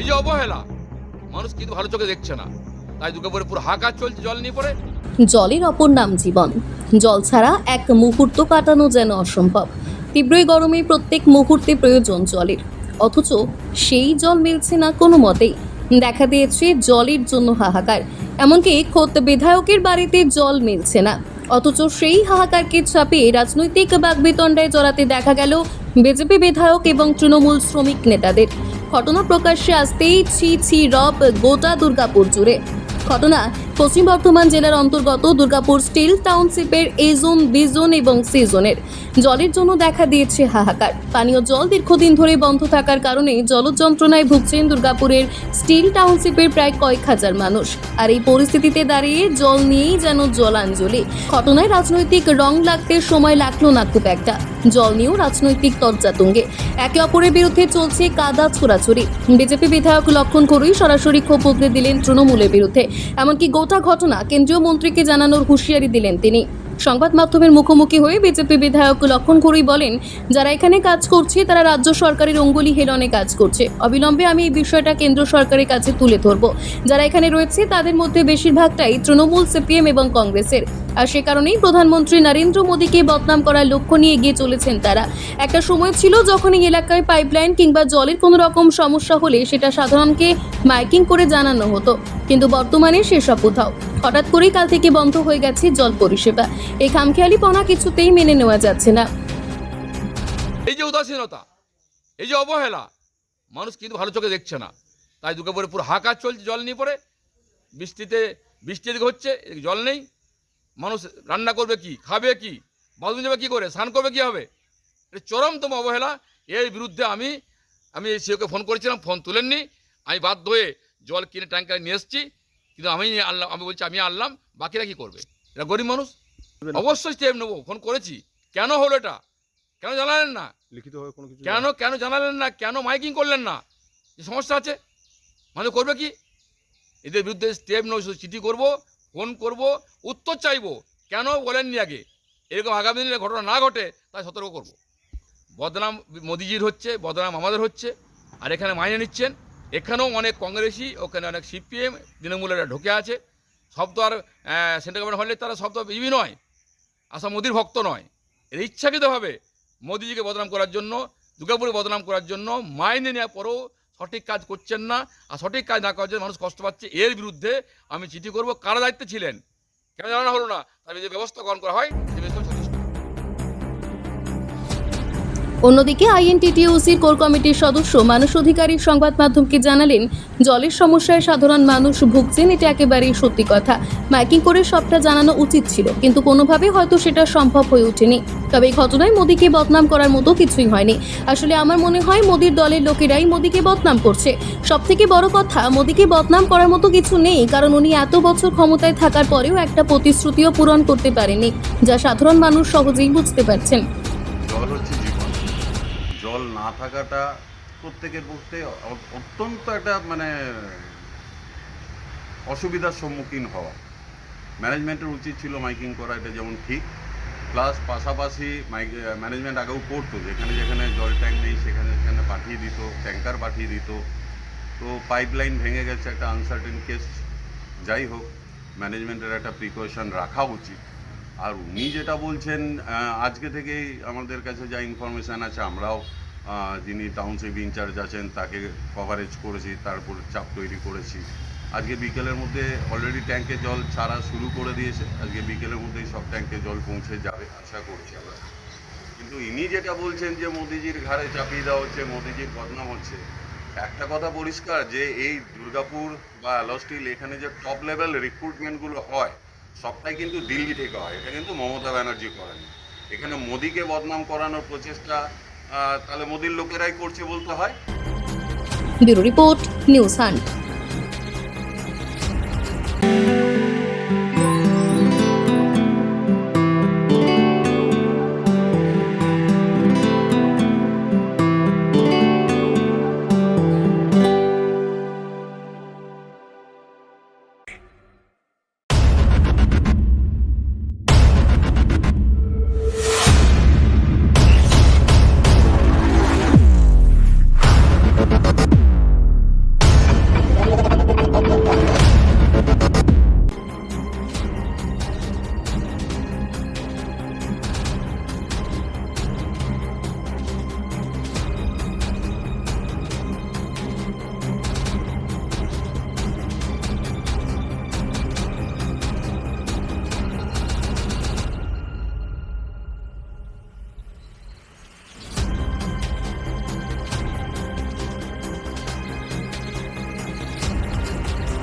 এই যে অবহেলা, মানুষ কিন্তু ভালো চোখে দেখছে না। তাই দুর্গাপুরে পুরো হাকার চলছে, জল নিয়ে পড়ে। জলের অপর নাম জীবন। জল ছাড়া এক মুহূর্ত কাটানো যেন অসম্ভব। তীব্রই গরমে প্রত্যেক মুহূর্তে প্রয়োজন জলের। অথচ সেই জল মিলছে না কোনো মতেই। দেখা দিয়েছে জলের জন্য হাহাকার। এমনকি খোদ বিধায়কের বাড়িতে জল মিলছে না। অথচ সেই হাহাকারকে চাপিয়ে রাজনৈতিক বাগবিতণ্ডায় জড়াতে দেখা গেল বিজেপি বিধায়ক এবং তৃণমূল শ্রমিক নেতাদের। ঘটনা প্রকাশ্যে আসতেই ছি ছি রব গোটা দুর্গাপুর জুড়ে। ঘটনা পশ্চিম বর্ধমান জেলার অন্তর্গত দুর্গাপুর স্টিল টাউনশিপের এ জোন বি জোন এবং সি জোনের জলের জন্য দেখা দিয়েছে হাহাকার। পানীয় জল দীর্ঘদিন ধরে বন্ধ থাকার কারণে জল যন্ত্রণায় ভুগছেন দুর্গাপুরের স্টিল টাউনশিপের প্রায় কয়েক হাজার মানুষ। আর এই পরিস্থিতিতে দাঁড়িয়ে জল নিয়েই যেন জলাঞ্জলি। ঘটনায় রাজনৈতিক রং লাগতে সময় লাগল না খুব একটা। জল নিয়েও রাজনৈতিক তর্জাতুঙ্গে। একে অপরের বিরুদ্ধে চলছে কাদা ছোড়াছড়ি। বিজেপি বিধায়ক লক্ষণ করুই সরাসরি ক্ষোভ উগরে দিলেন তৃণমূলের বিরুদ্ধে। এমনকি গোটা ঘটনা কেন্দ্রীয় মন্ত্রীকে জানানোর হুঁশিয়ারি দিলেন তিনি। সংবাদ মাধ্যমের মুখোমুখি হয়ে বিজেপি বিধায়ক লক্ষণ করুই বলেন, যারা এখানে কাজ করছে, তারা রাজ্য সরকারের অঙ্গুলি হেলনে কাজ করছে। অবিলম্বে আমি এই বিষয়টা কেন্দ্র সরকারের কাছে তুলে ধরব। যারা এখানে রয়েছে, তাদের মধ্যে বেশিরভাগটাই তৃণমূল, সিপিএম এবং কংগ্রেসের। আর সে কারণেই প্রধানমন্ত্রী নরেন্দ্র মোদীকে বদনাম করার লক্ষ্য নিয়ে এগিয়ে চলেছেন তারা। একটা সময় ছিল যখন এই এলাকায় পাইপলাইন কিংবা জলের কোনো রকম সমস্যা হলে সেটা সাধারণকে মাইকিং করে জানানো হতো। কিন্তু বর্তমানে সেসব কোথাও হঠাৎ করেই কাল থেকে বন্ধ হয়ে গেছে জল পরিষেবা। এই খামখেয়ালি খামখেয়ালিপনা কিছুতেই মেনে নেওয়া যাচ্ছে না। এই যে উদাসীনতা, এই যে অবহেলা, মানুষ কিন্তু ভালো চোখে দেখছে না। তাই দুর্গাপুরে পুরো হাকার চলছে, জল নিয়ে পড়ে। বৃষ্টিতে, বৃষ্টি এদিকে হচ্ছে জল নেই। মানুষ রান্না করবে কি, খাবে কি, বাথরুম যাবে কী করে, স্নান করবে কী হবে? এটা চরমতম অবহেলা। এর বিরুদ্ধে আমি আমি সিওকে ফোন করেছিলাম, ফোন তুলেননি। আমি বাধ্য হয়ে জল কিনে ট্যাঙ্কারে নিয়ে এসেছি। কিন্তু আমি আনলাম আমি বলছি আমি আনলাম বাকিরা কী করবে? এটা গরিব মানুষ? অবশ্যই স্টেপ নেব ফোন করেছি। কেন হলো এটা? কেন জানালেন না? লিখিতভাবে কোনো কিছু কেন কেন জানালেন না? কেন মাইকিং করলেন না? যে সমস্যা আছে? মানে করবে কি? এদের বিরুদ্ধে স্টেপ শুধু চিঠি করব ফোন করব উত্তর চাইব। কেন বলেননি আগে? এরকম আগামী দিনে ঘটনা না ঘটে তাই সতর্ক করব। বদনাম মোদিজির হচ্ছে বদনাম আমাদের হচ্ছে আর এখানে মাইনে নিচ্ছেন। এখানেও অনেক কংগ্রেসই, ওখানে অনেক সিপিএম তৃণমূলেরা ঢুকে আছে। সব তো আর সেন্ট্রাল গভর্নমেন্ট হলে তারা সব তো ইবি নয় আসা মোদির ভক্ত নয়। এর ইচ্ছাকৃতভাবে মোদিজিকে বদনাম করার জন্য, দুর্গাপুরে বদনাম করার জন্য মাইনে নেওয়ার পরেও সঠিক কাজ করছেন না, আর সঠিক কাজ না করার জন্য মানুষ কষ্ট পাচ্ছে। এর বিরুদ্ধে আমি চিঠি করব। কারা দায়িত্বে ছিলেন? কেন জানানো হলো না? তার যে ব্যবস্থা গ্রহণ করা হয়। অন্যদিকে আইএনটিটিউসির কোর কমিটির সদস্য মানুষ অধিকারী সংবাদ মাধ্যমকে জানালেন, জলের সমস্যায় সাধারণ মানুষ ভুগছেন, এটা একেবারেই সত্যি কথা। মাইকিং করে সবটা জানানো উচিত ছিল, কিন্তু কোনোভাবে হয়তো সেটা সম্ভব হয়ে ওঠেনি। তবে এই ঘটনায় মোদীকে বদনাম করার মতো কিছুই হয়নি। আসলে আমার মনে হয় মোদীর দলের লোকেরাই মোদীকে বদনাম করছে। সব থেকে বড় কথা, মোদীকে বদনাম করার মতো কিছু নেই, কারণ উনি এত বছর ক্ষমতায় থাকার পরেও একটা প্রতিশ্রুতিও পূরণ করতে পারেনি যা সাধারণ মানুষ সহজেই বুঝতে পারছেন। না থাকাটা প্রত্যেকের পক্ষে অত্যন্ত একটা মানে অসুবিধার সম্মুখীন হওয়া। ম্যানেজমেন্টের উচিত ছিল মাইকিং করা, এটা যেমন ঠিক। প্লাস পাশাপাশি মাইক, ম্যানেজমেন্ট আগেও করতো, যেখানে যেখানে জল ট্যাঙ্ক নেই, সেখানে সেখানে পাঠিয়ে দিত, ট্যাঙ্কার পাঠিয়ে দিত। তো পাইপলাইন ভেঙে গেছে, একটা আনসার্টেন কেস যাই হোক, ম্যানেজমেন্টের একটা প্রিকশন রাখা উচিত। আর উনি যেটা বলছেন আজকে থেকেই আমাদের কাছে যা ইনফরমেশান আছে, আমরাও যিনি টাউনশিপ ইনচার্জ আছেন, তাকে কভারেজ করেছি, তারপর চাপ তৈরি করেছি। আজকে বিকেলের মধ্যে অলরেডি ট্যাঙ্কে জল ছাড়া শুরু করে দিয়েছে। আজকে বিকেলের মধ্যেই সব ট্যাঙ্কে জল পৌঁছে যাবে, আশা করছি আমরা। কিন্তু ইনি যেটা বলছেন যে মোদিজির ঘাড়ে চাপিয়ে দেওয়া হচ্ছে, মোদিজির বদনাম হচ্ছে, একটা কথা পরিষ্কার যে এই দুর্গাপুর বা অ্যালস্টিল এখানে যে টপ লেভেল রিক্রুটমেন্টগুলো হয়, সবটাই কিন্তু দিল্লি থেকে হয়। এটা কিন্তু মমতা ব্যানার্জি করেন। এখানে মোদিকে বদনাম করানোর প্রচেষ্টা তাহলে মোদির লোকেরাই করছে বলতে হয়। Bureau report news hunt